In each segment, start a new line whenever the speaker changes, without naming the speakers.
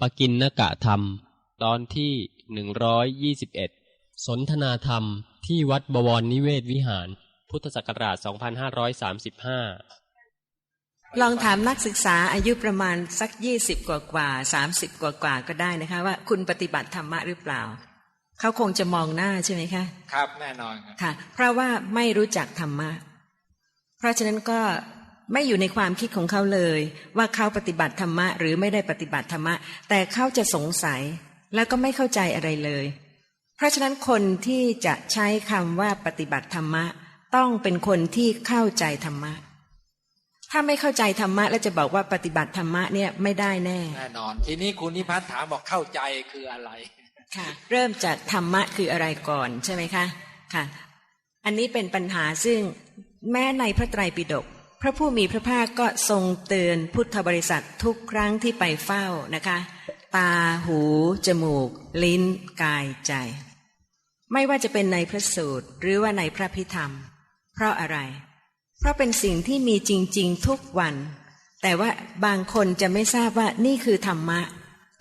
ปกินนกะธรรม ตอนที่หนึ่งร้อยยี่สิบเอ็ดสนทนาธรรมที่วัดบวรนิเวศวิหาร พุทธศักราชสองพันห้าร้อยสามสิบห้า
ลองถามนักศึกษาอายุประมาณสักยี่สิบกว่ากว่าสามสิบกว่ากว่าก็ได้นะคะ ว่าคุณปฏิบัติธรรมะหรือเปล่า เขาคงจะมองหน้าใช่ไหมคะ
ครับแน่นอนครับ
ค่ะ เพราะว่าไม่รู้จักธรรมะ เพราะฉะนั้นก็ ไม่อยู่ในความคิดของเขาเลย ว่าเขาปฏิบัติธรรมะ หรือไม่ได้ปฏิบัติธรรมะ แต่เขาจะสงสัยแล้วก็ไม่เข้าใจอะไรเลย เพราะฉะนั้นคนที่จะใช้คำว่าปฏิบัติธรรมะ ต้องเป็นคนที่เข้าใจธรรมะ ถ้าไม่เข้าใจธรรมะ แล้วจะบอกว่าปฏิบัติธรรมะเนี่ยไม่ได้แน่
แน่นอน ทีนี้คุณนิพัฒน์ถามบอกเข้าใจคืออะไร
ค่ะเริ่มจากธรรมะคืออะไรก่อนใช่ไหมคะค่ะ อันนี้เป็นปัญหาซึ่งแม้ในพระไตรปิฎก พระผู้มีพระภาคก็ทรงเตือนพุทธบริษัททุกครั้งที่ไปเฝ้านะคะ ตาหู จมูก ลิ้น กายใจ ไม่ว่าจะเป็นในพระสูตรหรือว่าในพระพิธรรม เพราะอะไร เพราะเป็นสิ่งที่มีจริง ๆ ทุกวัน แต่ว่าบางคนจะไม่ทราบว่านี่คือธรรมะ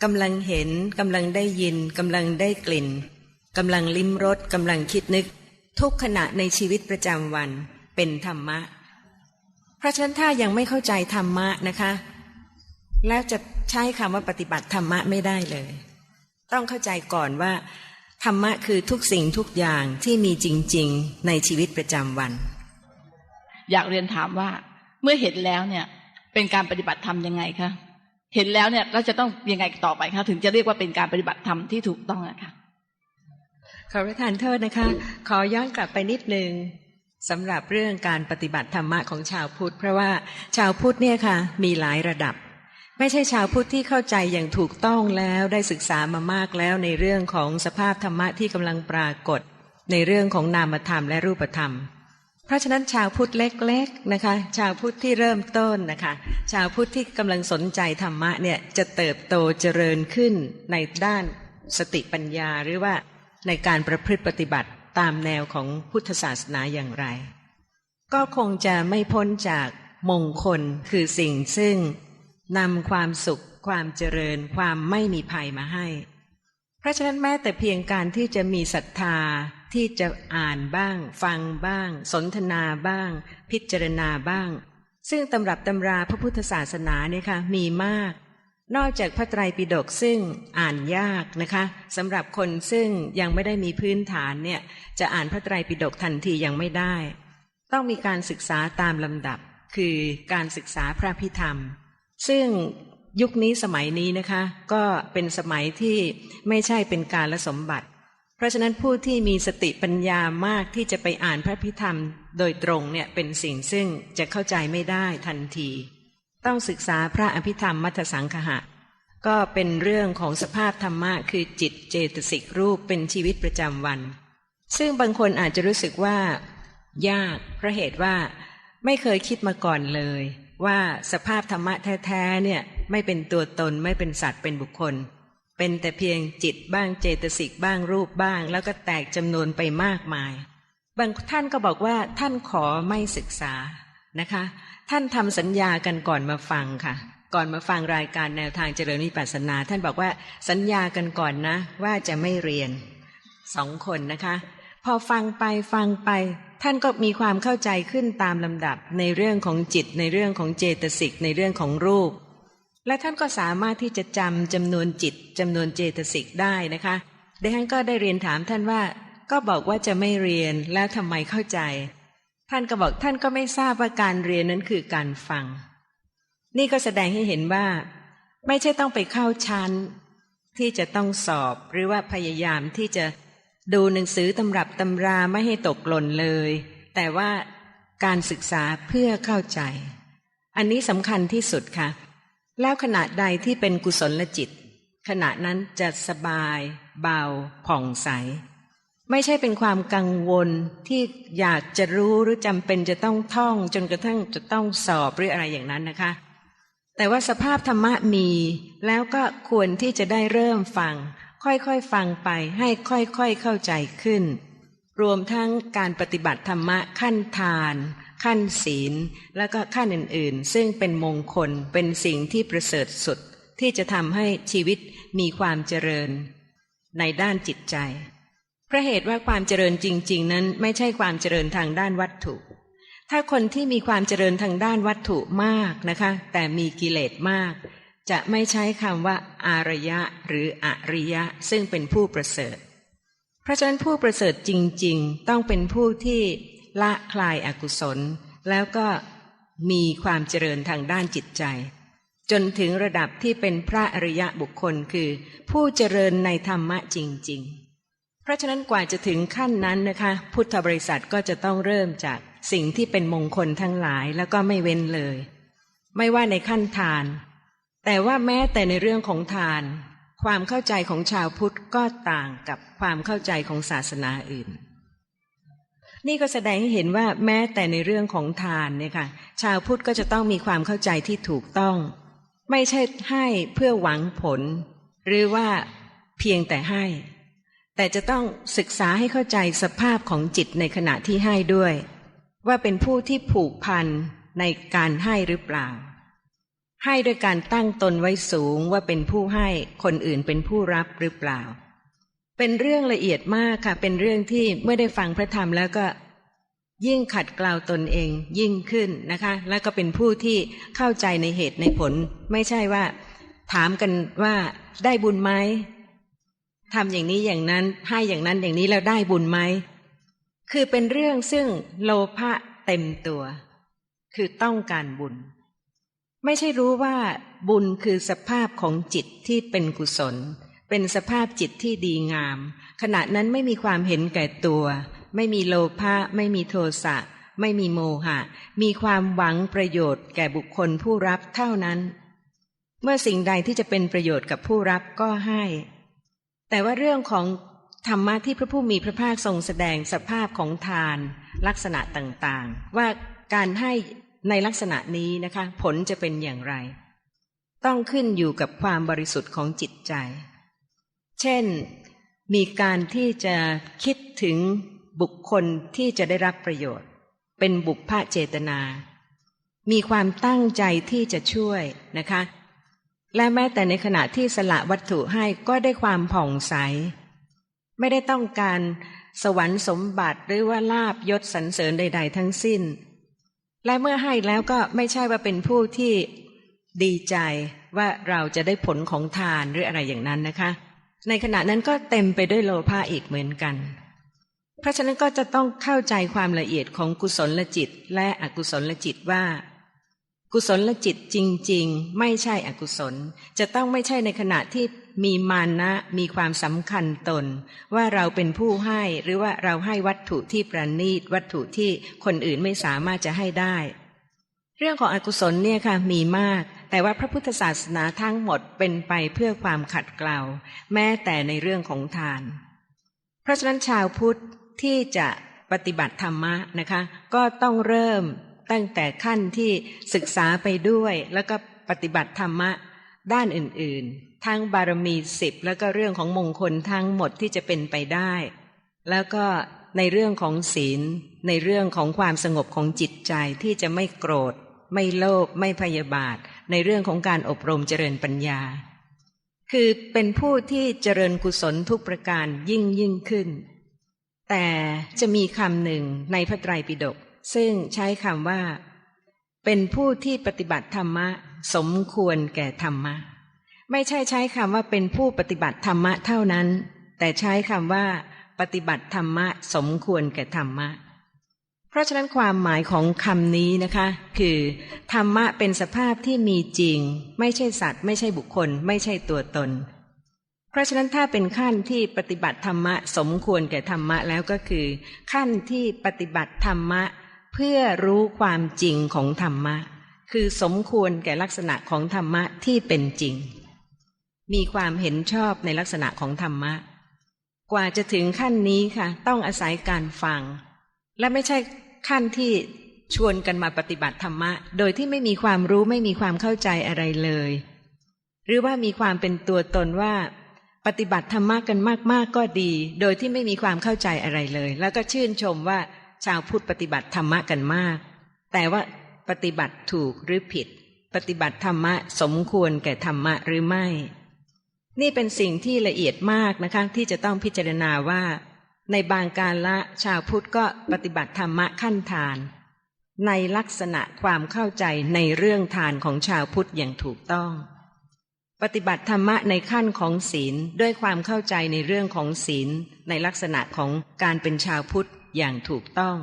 กำลังเห็นกำลังได้ยินกำลังได้กลิ่นกำลังลิ้มรสกำลังคิดนึก ทุกขณะในชีวิตประจำวันเป็นธรรมะ ราะฉะนั้นถ้ายังไม่เข้าใจธรรมะนะคะ แล้วจะใช้คำว่าปฏิบัติธรรมะไม่ได้เลย ต้องเข้าใจก่อนว่า ธรรมะคือทุกสิ่งทุกอย่างที่มีจริง ๆ ในชีวิตประจำวัน
อยากเรียนถามว่า เมื่อเห็นแล้วเนี่ย เป็นการปฏิบัติธรรมยังไงคะเห็นแล้วเนี่ยเราจะต้องยังไงต่อไปคะถึงจะเรียกว่าเป็นการปฏิบัติธรรมที่ถูกต้องนะคะ
ขอประทานโทษนะคะ ขอย้อนกลับไปนิดนึง สำหรับเรื่องการปฏิบัติธรรมะของชาวพุทธ เพราะว่าชาวพุทธเนี่ยค่ะ มีหลายระดับ ไม่ใช่ชาวพุทธที่เข้าใจอย่างถูกต้องแล้วได้ศึกษามามากแล้วในเรื่องของสภาพธรรมะที่กำลังปรากฏ ในเรื่องของนามธรรมและรูปธรรม เพราะฉะนั้นชาวพุทธเล็กๆนะคะ ชาวพุทธที่เริ่มต้นนะคะ ชาวพุทธที่กำลังสนใจธรรมะเนี่ยจะเติบโตเจริญขึ้นในด้านสติปัญญาหรือว่าในการประพฤติปฏิบัติ ตามแนวของพุทธศาสนาอย่างไร ก็คงจะไม่พ้นจากมงคลคือสิ่งซึ่งนำความสุข ความเจริญ ความไม่มีภัยมาให้ เพราะฉะนั้นแม้แต่เพียงการที่จะมีศรัทธาที่จะอ่านบ้าง ฟังบ้าง สนทนาบ้าง พิจารณาบ้าง ซึ่งตำรับตำราพระพุทธศาสนาเนี่ยค่ะมีมาก นอกจากพระไตรปิฎกซึ่งอ่านยากนะคะสำหรับคนซึ่งยังไม่ได้มีพื้นฐานเนี่ยจะอ่านพระไตรปิฎกทันทียังไม่ได้ ต้องมีการศึกษาตามลำดับ คือการศึกษาพระพิธรรม ซึ่งยุคนี้สมัยนี้นะคะ ก็เป็นสมัยที่ไม่ใช่เป็นการละสมบัติ เพราะฉะนั้นผู้ที่มีสติปัญญามากที่จะไปอ่านพระพิธรรมโดยตรงเนี่ยเป็นสิ่งซึ่งจะเข้าใจไม่ได้ทันที ต้องศึกษาพระอภิธรรมมัทสังคหะ ก็เป็นเรื่องของสภาพธรรมะคือจิตเจตสิกรูปเป็นชีวิตประจำวัน ซึ่งบางคนอาจจะรู้สึกว่า ยากเพราะเหตุว่า ไม่เคยคิดมาก่อนเลย ว่าสภาพธรรมะแท้ๆเนี่ยไม่เป็นตัวตนไม่เป็นสัตว์เป็นบุคคล เป็นแต่เพียงจิตบ้างเจตสิกบ้างรูปบ้าง แล้วก็แตกจำนวนไปมากมาย บางท่านก็บอกว่าท่านขอไม่ศึกษานะคะ ท่านทำสัญญากันก่อนมาฟังค่ะ ก่อนมาฟังรายการแนวทางเจริญวิปัสสนา ท่านบอกว่าสัญญากันก่อนนะ ว่าจะไม่เรียนสองคนนะคะ พอฟังไปฟังไป ท่านก็มีความเข้าใจขึ้นตามลำดับในเรื่องของจิตในเรื่องของเจตสิกในเรื่องของรูป และท่านก็สามารถที่จะจำจำนวนจิตจำนวนเจตสิกได้นะคะดิฉันก็ได้เรียนถามท่านว่า ก็บอกว่าจะไม่เรียนแล้วทำไมเข้าใจ ท่านก็บอกท่านก็ไม่ทราบว่าการเรียนนั้นคือการฟัง นี่ก็แสดงให้เห็นว่า ไม่ใช่ต้องไปเข้าชั้น ที่จะต้องสอบหรือว่าพยายามที่จะดูหนังสือตำรับตำราไม่ให้ตกหล่นเลย แต่ว่าการศึกษาเพื่อเข้าใจ อันนี้สำคัญที่สุดค่ะ แล้วขณะใดที่เป็นกุศลจิต ขณะนั้นจะสบาย เบา ผ่องใส ไม่ใช่เป็นความกังวลที่อยากจะรู้หรือจำเป็นจะต้องท่อง จนกระทั่งจะต้องสอบหรืออะไรอย่างนั้นนะคะ แต่ว่าสภาพธรรมะมีแล้วก็ควรที่จะได้เริ่มฟัง ค่อยๆฟังไปให้ค่อยๆเข้าใจขึ้น รวมทั้งการปฏิบัติธรรมะขั้นทาน ขั้นศีล แล้วก็ขั้นอื่นๆ ซึ่งเป็นมงคลเป็นสิ่งที่ประเสริฐสุดที่จะทำให้ชีวิตมีความเจริญ ในด้านจิตใจ พราะเหตุว่าความเจริญจริง ๆ นั้นไม่ใช่ความเจริญทางด้านวัตถุ ถ้าคนที่มีความเจริญทางด้านวัตถุมากนะคะ แต่มีกิเลสมาก จะไม่ใช้คำว่าอารยะหรืออริยะ ซึ่งเป็นผู้ประเสริฐ เพราะฉะนั้นผู้ประเสริฐจริง ๆ ต้องเป็นผู้ที่ละคลายอากุศล แล้วก็มีความเจริญทางด้านจิตใจ จนถึงระดับที่เป็นพระอริยะบุคคลคือ ผู้เจริญในธรรมะจริง ๆ เพราะฉะนั้นกว่าจะถึงขั้นนั้นนะคะ พุทธบริษัทก็จะต้องเริ่มจากสิ่งที่เป็นมงคลทั้งหลายแล้วก็ไม่เว้นเลย ไม่ว่าในขั้นทาน แต่ว่าแม้แต่ในเรื่องของทาน ความเข้าใจของชาวพุทธก็ต่างกับความเข้าใจของศาสนาอื่น นี่ก็แสดงให้เห็นว่าแม้แต่ในเรื่องของทานเนี่ยค่ะชาวพุทธก็จะต้องมีความเข้าใจที่ถูกต้อง ไม่ใช่ให้เพื่อหวังผล หรือว่าเพียงแต่ให้ แต่จะต้องศึกษาให้เข้าใจสภาพของจิตในขณะที่ให้ด้วย ว่าเป็นผู้ที่ผูกพันในการให้หรือเปล่า ให้ด้วยการตั้งตนไว้สูงว่าเป็นผู้ให้คนอื่นเป็นผู้รับหรือเปล่า เป็นเรื่องละเอียดมากค่ะ เป็นเรื่องที่เมื่อได้ฟังพระธรรมแล้วก็ ยิ่งขัดเกลาตนเองยิ่งขึ้นนะคะ แล้วก็เป็นผู้ที่เข้าใจในเหตุในผล ไม่ใช่ว่า ถามกันว่าได้บุญไหม ทำอย่างนี้อย่างนั้น ให้อย่างนั้นอย่างนี้แล้วได้บุญไหม คือเป็นเรื่องซึ่งโลภะเต็มตัว คือต้องการบุญ ไม่ใช่รู้ว่าบุญคือสภาพของจิตที่เป็นกุศล เป็นสภาพจิตที่ดีงาม ขณะนั้นไม่มีความเห็นแก่ตัว ไม่มีโลภะไม่มีโทสะไม่มีโมหะ มีความหวังประโยชน์แก่บุคคลผู้รับเท่านั้น เมื่อสิ่งใดที่จะเป็นประโยชน์กับผู้รับก็ให้ แต่ว่าเรื่องของธรรมะที่พระผู้มีพระภาคทรงแสดงสภาพของทานลักษณะต่างๆ ว่าการให้ในลักษณะนี้นะคะ ผลจะเป็นอย่างไร ต้องขึ้นอยู่กับความบริสุทธิ์ของจิตใจ เช่น มีการที่จะคิดถึงบุคคลที่จะได้รับประโยชน์ เป็นบุพพเจตนา มีความตั้งใจที่จะช่วยนะคะ และแม้แต่ในขณะที่สละวัตถุให้ก็ได้ความผ่องใส ไม่ได้ต้องการสวรรค์สมบัติหรือว่าลาบยศสรรเสริญใด ๆ ทั้งสิ้น และเมื่อให้แล้วก็ไม่ใช่ว่าเป็นผู้ที่ดีใจว่าเราจะได้ผลของทานหรืออะไรอย่างนั้นนะคะ ในขณะนั้นก็เต็มไปด้วยโลภะอีกเหมือนกัน เพราะฉะนั้นก็จะต้องเข้าใจความละเอียดของกุศลจิต และอกุศลจิตว่า กุศลจิตจริง ๆ ไม่ใช่อกุศล จะต้องไม่ใช่ในขณะที่มีมานะมีความสำคัญตน ว่าเราเป็นผู้ให้หรือว่าเราให้วัตถุที่ประณีตวัตถุที่คนอื่นไม่สามารถจะให้ได้ เรื่องของอกุศลเนี่ยค่ะมีมาก แต่ว่าพระพุทธศาสนาทั้งหมดเป็นไปเพื่อความขัดเกลาแม้แต่ในเรื่องของทาน เพราะฉะนั้นชาวพุทธที่จะปฏิบัติธรรมะนะคะ ก็ต้องเริ่ม ตั้งแต่ขั้นที่ศึกษาไปด้วย แล้วก็ปฏิบัติธรรมะด้านอื่นๆ ทั้งบารมีสิบแล้วก็เรื่องของมงคลทั้งหมดที่จะเป็นไปได้ แล้วก็ในเรื่องของศีล ในเรื่องของความสงบของจิตใจที่จะไม่โกรธ ไม่โลภไม่พยาบาท ในเรื่องของการอบรมเจริญปัญญา คือเป็นผู้ที่เจริญกุศลทุกประการยิ่งยิ่งขึ้น แต่จะมีคำหนึ่งในพระไตรปิฎก ซึ่งใช้คำว่า เป็นผู้ที่ปฏิบัติธรรมะ สมควรแก่ธรรมะ ไม่ใช่ใช้คำว่าเป็นผู้ปฏิบัติธรรมะเท่านั้น แต่ใช้คำว่า ปฏิบัติธรรมะ สมควรแก่ธรรมะ เพราะฉะนั้นความหมายของคำนี้นะคะ คือ ธรรมะเป็นสภาพที่มีจริง ไม่ใช่สัตว์ ไม่ใช่บุคคล ไม่ใช่ตัวตนเพราะฉะนั้นถ้าเป็นขั้นที่ปฏิบัติธรรมะ สมควรแก่ธรรมะแล้วก็คือ ขั้นที่ปฏิบัติธรรมะ เพื่อรู้ความจริงของธรรมะ คือสมควรแก่ลักษณะของธรรมะที่เป็นจริง มีความเห็นชอบในลักษณะของธรรมะ กว่าจะถึงขั้นนี้ค่ะ ต้องอาศัยการฟัง และไม่ใช่ขั้นที่ชวนกันมาปฏิบัติธรรมะ โดยที่ไม่มีความรู้ไม่มีความเข้าใจอะไรเลย หรือว่ามีความเป็นตัวตนว่า ปฏิบัติธรรมะกันมาก ๆ ก็ดี โดยที่ไม่มีความเข้าใจอะไรเลย แล้วก็ชื่นชมว่า ชาวพุทธปฏิบัติธรรมะกันมาก แต่ว่าปฏิบัติถูกหรือผิด ปฏิบัติธรรมะสมควรแก่ธรรมะหรือไม่ นี่เป็นสิ่งที่ละเอียดมากนะคะ ที่จะต้องพิจารณาว่า ในบางการละชาวพุทธก็ปฏิบัติธรรมะขั้นทาน ในลักษณะความเข้าใจในเรื่องทานของชาวพุทธอย่างถูกต้อง ปฏิบัติธรรมะในขั้นของศีลด้วยความเข้าใจในเรื่องของศีลในลักษณะของการเป็นชาวพุทธ อย่างถูกต้อง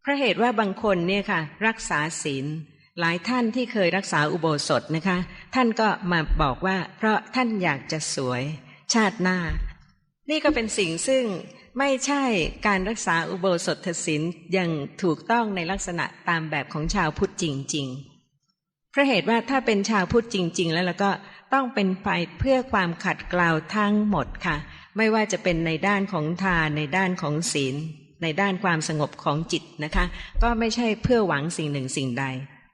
เพราะเหตุว่าบางคนเนี่ยค่ะ รักษาศีลหลายท่านที่เคยรักษาอุโบสถนะคะ ท่านก็มาบอกว่า เพราะท่านอยากจะสวย ชาติหน้า นี่ก็เป็นสิ่งซึ่งไม่ใช่การรักษาอุโบสถศีลอย่างถูกต้องในลักษณะตามแบบของชาวพุทธจริงๆ เพราะเหตุว่าถ้าเป็นชาวพุทธจริง ๆ แล้วแล้วก็ต้องเป็นไปเพื่อความขัดเกลาทั้งหมดค่ะ ไม่ว่าจะเป็นในด้านของทานในด้านของศีล ในด้านความสงบของจิตนะคะ ก็ไม่ใช่เพื่อหวังสิ่งหนึ่งสิ่งใด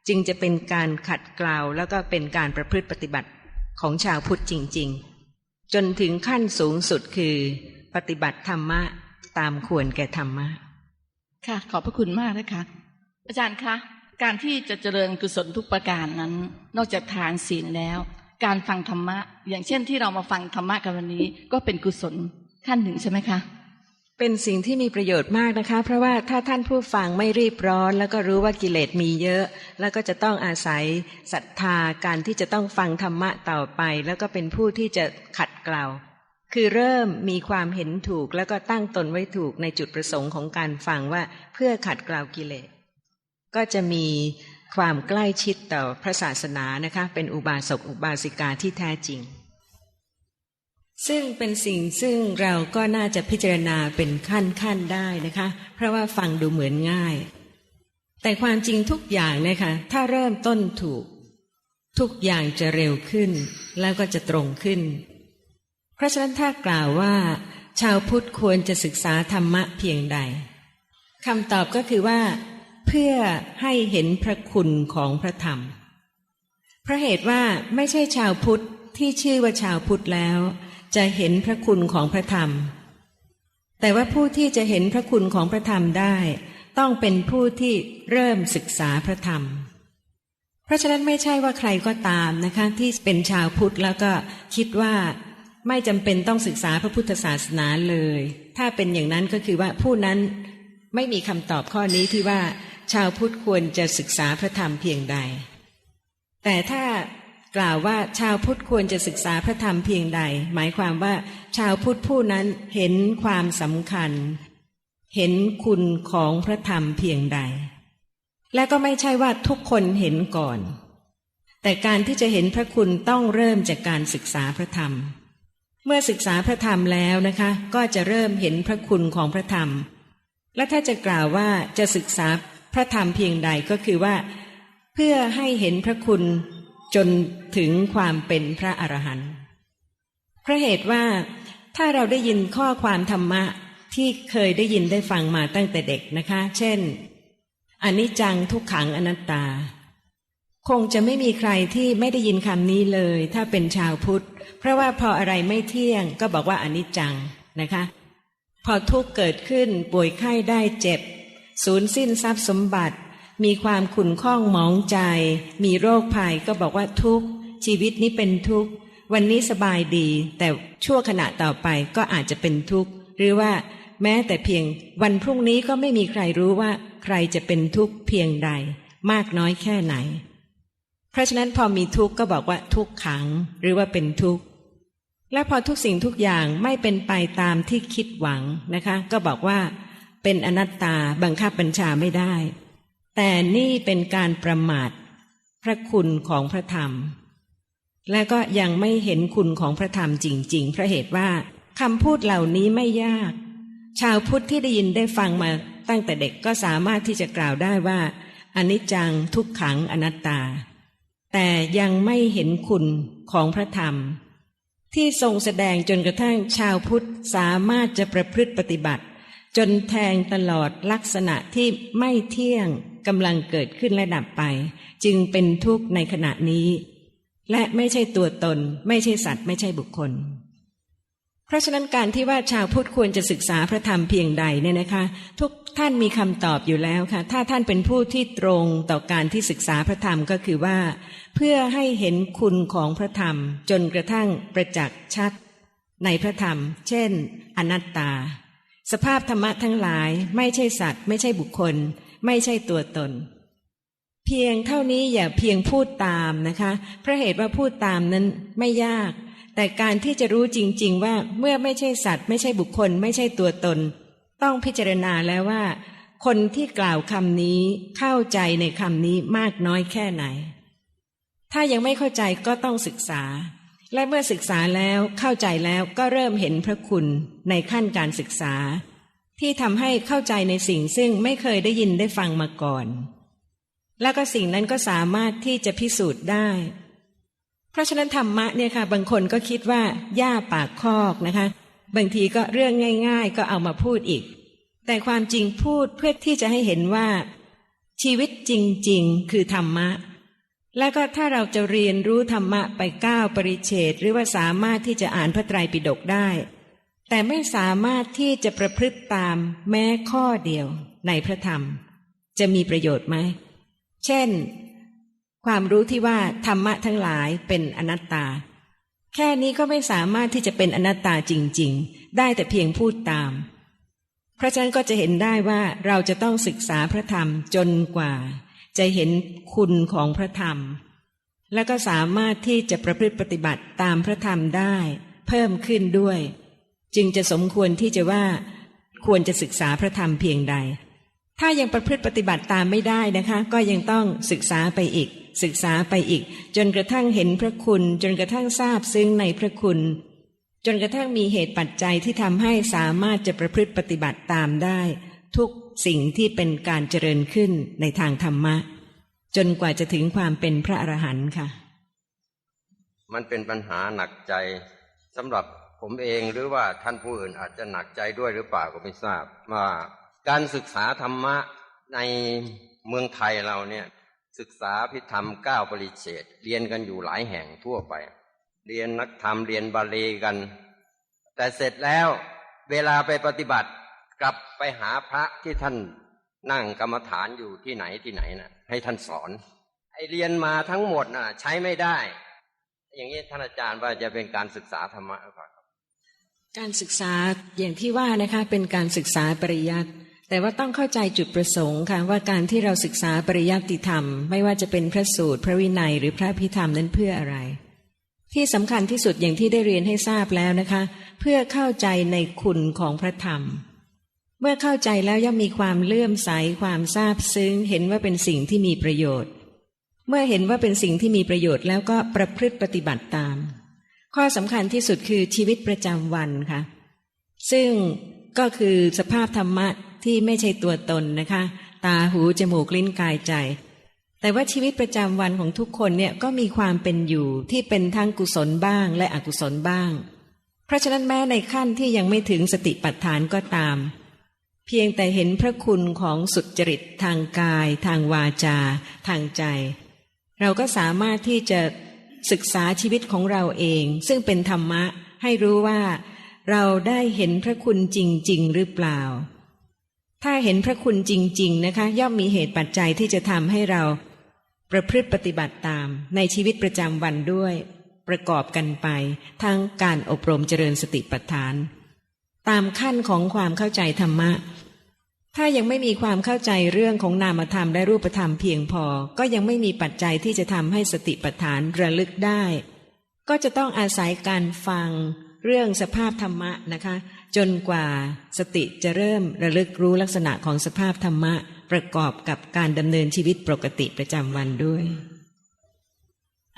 จึงจะเป็นการขัดเกลาแล้วก็เป็นการประพฤติปฏิบัติของชาวพุทธจริง ๆ จนถึงขั้นสูงสุดคือ ปฏิบัติธรรมะตามควรแก่ธรรมะ
ค่ะ ขอบพระคุณมากนะคะอาจารย์คะ การที่จะเจริญกุศลทุกประการนั้น นอกจากทานศีลแล้ว การฟังธรรมะ อย่างเช่นที่เรามาฟังธรรมะกันวันนี้ ก็เป็นกุศลขั้นหนึ่งใช่ไหมคะ
เป็นสิ่งที่มีประโยชน์มากนะคะ เพราะว่าถ้าท่านผู้ฟังไม่รีบร้อน แล้วก็รู้ว่ากิเลสมีเยอะ แล้วก็จะต้องอาศัยศรัทธาการที่จะต้องฟังธรรมะต่อไป แล้วก็เป็นผู้ที่จะขัดเกลาคือเริ่มมีความเห็นถูกแล้วก็ตั้งตนไว้ถูกในจุดประสงค์ของการฟังว่าเพื่อขัดเกลากิเลส ก็จะมีความใกล้ชิดต่อพระศาสนานะคะ เป็นอุบาสกอุบาสิกาที่แท้จริง ซึ่งเป็นสิ่งซึ่งเราก็น่าจะพิจารณาเป็นขั้นขั้นได้นะคะ เพราะว่าฟังดูเหมือนง่าย แต่ความจริงทุกอย่างนี่ยค่ะถ้าเริ่มต้นถูก ทุกอย่างจะเร็วขึ้น แล้วก็จะตรงขึ้น เพราะฉะนั้นถ้ากล่าวว่า ชาวพุทธควรจะศึกษาธรรมะเพียงใดคำตอบก็คือว่า เพื่อให้เห็นพระคุณของพระธรรม เพราะเหตุว่าไม่ใช่ชาวพุทธที่ชื่อว่าชาวพุทธแล้ว จะเห็นพระคุณของพระธรรม แต่ว่าผู้ที่จะเห็นพระคุณของพระธรรมได้ ต้องเป็นผู้ที่เริ่มศึกษาพระธรรม เพราะฉะนั้นไม่ใช่ว่าใครก็ตามนะคะ ที่เป็นชาวพุทธแล้วก็คิดว่าไม่จำเป็นต้องศึกษาพระพุทธศาสนาเลย ถ้าเป็นอย่างนั้นก็คือว่าผู้นั้นไม่มีคำตอบข้อนี้ที่ว่าชาวพุทธควรจะศึกษาพระธรรมเพียงใด แต่ถ้า กล่าวว่าชาวพุทธควรจะศึกษาพระธรรมเพียงใด หมายความว่าชาวพุทธผู้นั้นเห็นความสำคัญ เห็นคุณของพระธรรมเพียงใด และก็ไม่ใช่ว่าทุกคนเห็นก่อน แต่การที่จะเห็นพระคุณต้องเริ่มจากการศึกษาพระธรรม เมื่อศึกษาพระธรรมแล้วนะคะ ก็จะเริ่มเห็นพระคุณของพระธรรม และถ้าจะกล่าวว่าจะศึกษาพระธรรมเพียงใดก็คือว่า เพื่อให้เห็นพระคุณ จนถึงความเป็นพระอรหันต์เพราะเหตุว่าถ้าเราได้ยินข้อความธรรมะที่เคยได้ยินได้ฟังมาตั้งแต่เด็กนะคะ เช่นอนิจจังทุกขังอนัตตา คงจะไม่มีใครที่ไม่ได้ยินคำนี้เลย ถ้าเป็นชาวพุทธ เพราะว่าพออะไรไม่เที่ยงก็บอกว่าอนิจจังนะคะ พอทุกข์เกิดขึ้นป่วยไข้ได้เจ็บ สูญสิ้นทรัพย์สมบัติ มีความขุ่นข้องหมองใจ มีโรคภัยก็บอกว่าทุกข์ ชีวิตนี้เป็นทุกข์ วันนี้สบายดี แต่ชั่วขณะต่อไปก็อาจจะเป็นทุกข์ หรือว่าแม้แต่เพียงวันพรุ่งนี้ก็ไม่มีใครรู้ว่าใครจะเป็นทุกข์เพียงใด มากน้อยแค่ไหน เพราะฉะนั้นพอมีทุกข์ก็บอกว่าทุกขัง หรือว่าเป็นทุกข์ และพอทุกสิ่งทุกอย่างไม่เป็นไปตามที่คิดหวังนะคะ ก็บอกว่า เป็นอนัตตาบังคับบัญชาไม่ได้ แต่นี่เป็นการประมาทพระคุณของพระธรรม และก็ยังไม่เห็นคุณของพระธรรมจริง ๆ เพราะเหตุว่าคำพูดเหล่านี้ไม่ยาก ชาวพุทธที่ได้ยินได้ฟังมาตั้งแต่เด็กก็สามารถที่จะกล่าวได้ว่าอนิจจังทุกขังอนัตตา แต่ยังไม่เห็นคุณของพระธรรม ที่ทรงแสดงจนกระทั่งชาวพุทธสามารถจะประพฤติปฏิบัติ จนแทงตลอดลักษณะที่ไม่เที่ยง กำลังเกิดขึ้นและดับไป จึงเป็นทุกข์ในขณะนี้ และไม่ใช่ตัวตน ไม่ใช่สัตว์ ไม่ใช่บุคคล เพราะฉะนั้นการที่ว่าชาวพุทธควรจะศึกษาพระธรรมเพียงใดเนี่ยนะคะ ทุกท่านมีคำตอบอยู่แล้วค่ะ ถ้าท่านเป็นผู้ที่ตรงต่อการที่ศึกษาพระธรรมก็คือว่า เพื่อให้เห็นคุณของพระธรรม จนกระทั่งประจักษ์ชัด ในพระธรรม เช่น อนัตตา สภาพธรรมะทั้งหลาย ไม่ใช่สัตว์ ไม่ใช่บุคคล ไม่ใช่ตัวตน เพียงเท่านี้อย่าเพียงพูดตามนะคะเพราะเหตุว่าพูดตามนั้นไม่ยาก แต่การที่จะรู้จริง ๆ ว่าเมื่อไม่ใช่สัตว์ ไม่ใช่บุคคล ไม่ใช่ตัวตน ต้องพิจารณาแล้วว่า คนที่กล่าวคำนี้เข้าใจในคำนี้มากน้อยแค่ไหน ถ้ายังไม่เข้าใจก็ต้องศึกษาและเมื่อศึกษาแล้วเข้าใจแล้วก็เริ่มเห็นพระคุณในขั้นการศึกษา ที่ทำให้เข้าใจในสิ่งซึ่งไม่เคยได้ยินได้ฟังมาก่อน แล้วก็สิ่งนั้นก็สามารถที่จะพิสูจน์ได้ เพราะฉะนั้นธรรมะเนี่ยค่ะ บางคนก็คิดว่าหญ้าปากคอกนะคะ บางทีก็เรื่องง่าย ๆ ก็เอามาพูดอีก แต่ความจริงพูดเพื่อที่จะให้เห็นว่า ชีวิตจริง ๆ คือธรรมะ แล้วก็ถ้าเราจะเรียนรู้ธรรมะไปก้าวปริเฉดหรือว่าสามารถที่จะอ่านพระไตรปิฎกได้ แต่ไม่สามารถที่จะประพฤติตามแม้ข้อเดียวในพระธรรม จะมีประโยชน์ไหม เช่น ความรู้ที่ว่าธรรมะทั้งหลายเป็นอนัตตา แค่นี้ก็ไม่สามารถที่จะเป็นอนัตตาจริง ๆ ได้แต่เพียงพูดตาม พระฉะนั้นก็จะเห็นได้ว่าเราจะต้องศึกษาพระธรรมจนกว่า จะเห็นคุณของพระธรรม แล้วก็สามารถที่จะประพฤติปฏิบัติตามพระธรรมได้ เพิ่มขึ้นด้วย จึงจะสมควรที่จะว่าควรจะศึกษาพระธรรมเพียงใด ถ้ายังประพฤติปฏิบัติตามไม่ได้นะคะ ก็ยังต้องศึกษาไปอีก ศึกษาไปอีก จนกระทั่งเห็นพระคุณ จนกระทั่งทราบซึ้งในพระคุณ จนกระทั่งมีเหตุปัจจัยที่ทำให้สามารถจะประพฤติปฏิบัติตามได้ ทุกสิ่งที่เป็นการเจริญขึ้นในทางธรรมะ จนกว่าจะถึงความเป็นพระอรหันต์ค่ะ
มันเป็นปัญหาหนักใจสำหรับ ผมเองหรือว่าท่านผู้อื่นอาจจะหนักใจด้วยหรือเปล่าก็ไม่ทราบ ว่าการศึกษาธรรมะในเมืองไทยเราเนี่ยศึกษาพิธรรมเก้าปริเฉดเรียนกันอยู่หลายแห่งทั่วไป เรียนนักธรรมเรียนบาลีกัน แต่เสร็จแล้วเวลาไปปฏิบัติกลับไปหาพระที่ท่านนั่งกรรมฐานอยู่ที่ไหนที่ไหนนะ่ะ ให้ท่านสอนไอเรียนมาทั้งหมดน่ะ ใช้ไม่ได้ อย่างนี้ท่านอาจารย์ว่าจะเป็นการศึกษาธรรมะหรือเปล่า
การศึกษาอย่างที่ว่านะคะเป็นการศึกษาปริยัติแต่ว่าต้องเข้าใจจุดประสงค์ค่ะว่าการที่เราศึกษาปริยัติธรรม ไม่ว่าจะเป็นพระสูตร พระวินัย หรือพระพิธรรมนั้นเพื่ออะไร ที่สำคัญที่สุดอย่างที่ได้เรียนให้ทราบแล้วนะคะ เพื่อเข้าใจในคุณของพระธรรม เมื่อเข้าใจแล้วย่อมมีความเลื่อมใสความซาบซึ้ง เห็นว่าเป็นสิ่งที่มีประโยชน์ เมื่อเห็นว่าเป็นสิ่งที่มีประโยชน์แล้วก็ประพฤติปฏิบัติตาม ข้อสำคัญที่สุดคือชีวิตประจำวันค่ะ ซึ่งก็คือสภาพธรรมะที่ไม่ใช่ตัวตนนะคะ ตาหูจมูกลิ้นกายใจ แต่ว่าชีวิตประจำวันของทุกคนเนี่ยก็มีความเป็นอยู่ที่เป็นทั้งกุศลบ้างและอกุศลบ้าง เพราะฉะนั้นแม้ในขั้นที่ยังไม่ถึงสติปัฏฐานก็ตาม เพียงแต่เห็นพระคุณของสุจริตทางกาย ทางวาจา ทางใจ เราก็สามารถที่จะ ศึกษาชีวิตของเราเอง ซึ่งเป็นธรรมะให้รู้ว่า เราได้เห็นพระคุณจริง ๆ หรือเปล่า ถ้าเห็นพระคุณจริง ๆ นะคะ ย่อมมีเหตุปัจจัยที่จะทำให้เรา ประพฤติปฏิบัติตามในชีวิตประจำวันด้วย ประกอบกันไปทั้งการอบรมเจริญสติปัฏฐาน ตามขั้นของความเข้าใจธรรมะ ถ้ายังไม่มีความเข้าใจเรื่องของนามธรรมและรูปธรรมเพียงพอ ก็ยังไม่มีปัจจัยที่จะทำให้สติปัฏฐานระลึกได้ ก็จะต้องอาศัยการฟังเรื่องสภาพธรรมะนะคะ จนกว่าสติจะเริ่มระลึกรู้ลักษณะของสภาพธรรมะ ประกอบกับการดำเนินชีวิตปกติประจำวันด้วย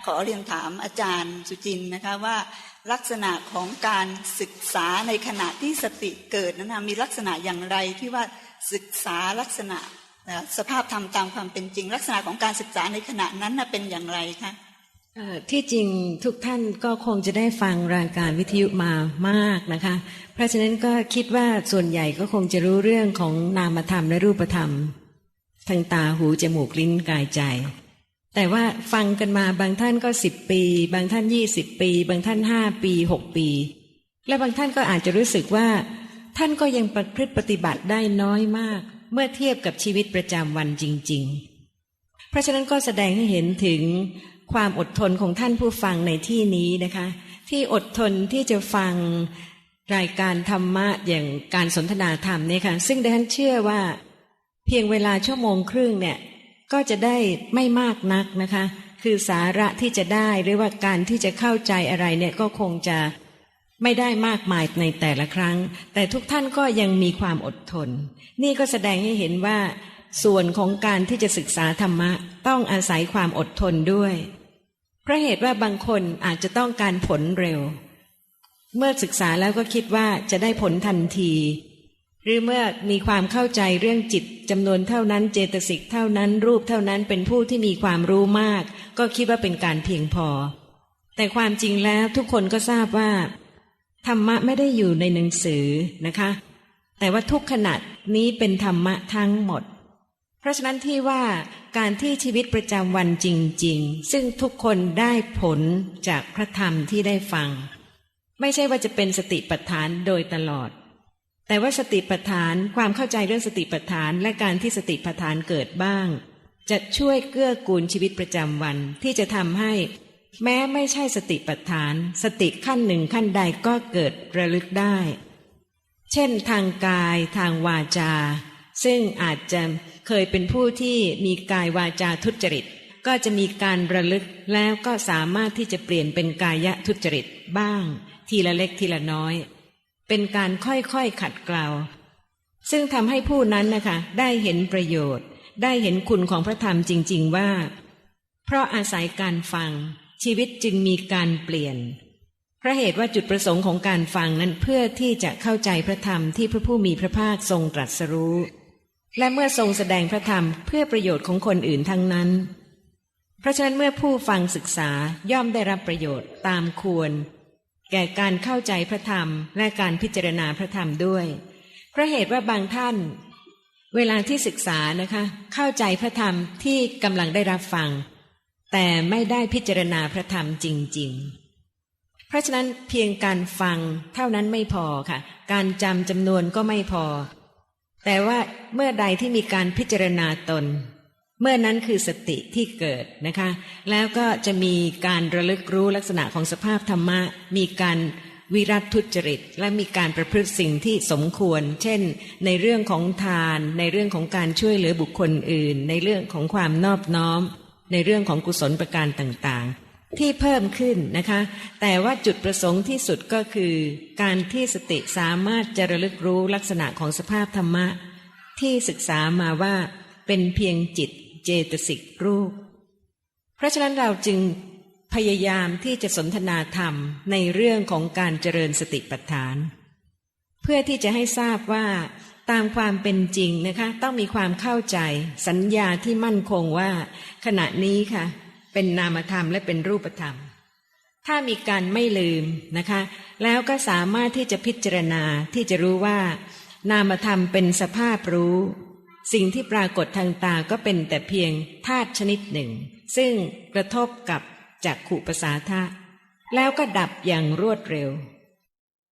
ขอเรียนถามอาจารย์สุจินนะคะว่าลักษณะของการศึกษาในขณะที่สติเกิดนั้นนะมีลักษณะอย่างไรที่ว่า ศึกษาลักษณะสภาพธรรมตามความเป็นจริง ลักษณะของการศึกษาในขณะนั้นน่ะเป็นอย่างไรคะ
ที่จริงทุกท่านก็คงจะได้ฟังรายการวิทยุมามากนะคะ เพราะฉะนั้นก็คิดว่าส่วนใหญ่ก็คงจะรู้เรื่องของนามธรรมและรูปธรรม ทางตาหูจมูกลิ้นกายใจ แต่ว่าฟังกันมาบางท่านก็สิบปี บางท่านยี่สิบปี บางท่านห้าปีหกปี และบางท่านก็อาจจะรู้สึกว่า ท่านก็ยังประพฤติปฏิบัติได้น้อยมาก เมื่อเทียบกับชีวิตประจำวันจริง ๆ เพราะฉะนั้นก็แสดงให้เห็นถึงความอดทนของท่านผู้ฟังในที่นี้นะคะ ที่อดทนที่จะฟังรายการธรรมะอย่างการสนทนาธรรมเนี่ยค่ะซึ่งดิฉันเชื่อว่า เพียงเวลาชั่วโมงครึ่งเนี่ยก็จะได้ไม่มากนักนะคะ คือสาระที่จะได้หรือว่าการที่จะเข้าใจอะไรเนี่ยก็คงจะ ไม่ได้มากมายในแต่ละครั้ง แต่ทุกท่านก็ยังมีความอดทน นี่ก็แสดงให้เห็นว่า ส่วนของการที่จะศึกษาธรรมะ ต้องอาศัยความอดทนด้วย เพราะเหตุว่าบางคนอาจจะต้องการผลเร็ว เมื่อศึกษาแล้วก็คิดว่าจะได้ผลทันที หรือเมื่อมีความเข้าใจเรื่องจิตจำนวนเท่านั้นเจตสิกเท่านั้นรูปเท่านั้นเป็นผู้ที่มีความรู้มาก ก็คิดว่าเป็นการเพียงพอ แต่ความจริงแล้วทุกคนก็ทราบว่า ธรรมะไม่ได้อยู่ในหนังสือนะคะ แต่ว่าทุกขณะนี้เป็นธรรมะทั้งหมด เพราะฉะนั้นที่ว่าการที่ชีวิตประจำวันจริง ๆ ซึ่งทุกคนได้ผลจากพระธรรมที่ได้ฟัง ไม่ใช่ว่าจะเป็นสติปัฏฐานโดยตลอด แต่ว่าสติปัฏฐานความเข้าใจเรื่องสติปัฏฐานและการที่สติปัฏฐานเกิดบ้าง จะช่วยเกื้อกูลชีวิตประจำวันที่จะทำให้ แม้ไม่ใช่สติปัฏฐาน สติขั้นหนึ่งขั้นใดก็เกิดระลึกได้ เช่นทางกายทางวาจา ซึ่งอาจจะเคยเป็นผู้ที่มีกายวาจาทุจริต ก็จะมีการระลึกแล้วก็สามารถที่จะเปลี่ยนเป็นกายะทุจริตบ้าง ทีละเล็กทีละน้อย เป็นการค่อยๆขัดเกลาซึ่งทำให้ผู้นั้นนะคะ ได้เห็นประโยชน์ ได้เห็นคุณของพระธรรมจริง ๆว่า เพราะอาศัยการฟัง ชีวิตจึงมีการเปลี่ยน พระเหตุว่าจุดประสงค์ของการฟังนั้นเพื่อที่จะเข้าใจพระธรรมที่พระผู้มีพระภาคทรงตรัสรู้ และเมื่อทรงแสดงพระธรรมเพื่อประโยชน์ของคนอื่นทั้งนั้น เพราะฉะนั้นเมื่อผู้ฟังศึกษาย่อมได้รับประโยชน์ตามควร แก่การเข้าใจพระธรรมและการพิจารณาพระธรรมด้วยเพราะเหตุว่าบางท่าน เวลาที่ศึกษานะคะ เข้าใจพระธรรมที่กำลังได้รับฟัง แต่ไม่ได้พิจารณาพระธรรมจริง ๆ เพราะฉะนั้นเพียงการฟังเท่านั้นไม่พอค่ะ การจำจำนวนก็ไม่พอ แต่ว่าเมื่อใดที่มีการพิจารณาตน เมื่อนั้นคือสติที่เกิดนะคะ แล้วก็จะมีการระลึกรู้ลักษณะของสภาพธรรมะ มีการวิรัตทุจริต และมีการประพฤติสิ่งที่สมควร เช่น ในเรื่องของทาน ในเรื่องของการช่วยเหลือบุคคลอื่น ในเรื่องของความนอบน้อม ในเรื่องของกุศลประการต่างๆ ที่เพิ่มขึ้นนะคะ แต่ว่าจุดประสงค์ที่สุดก็คือ การที่สติสามารถจะระลึกรู้ลักษณะของสภาพธรรมะ ที่ศึกษามาว่าเป็นเพียงจิตเจตสิกรูป เพราะฉะนั้นเราจึงพยายามที่จะสนทนาธรรมในเรื่องของการเจริญสติปัฏฐาน เพื่อที่จะให้ทราบว่า ตามความเป็นจริงนะคะต้องมีความเข้าใจสัญญาที่มั่นคงว่า ขณะนี้ค่ะ เป็นนามธรรมและเป็นรูปธรรม ถ้ามีการไม่ลืมนะคะ แล้วก็สามารถที่จะพิจารณาที่จะรู้ว่า นามธรรมเป็นสภาพรู้ สิ่งที่ปรากฏทางตาก็เป็นแต่เพียงธาตุชนิดหนึ่ง ซึ่งกระทบกับจักขุปสาทะแล้วก็ดับอย่างรวดเร็ว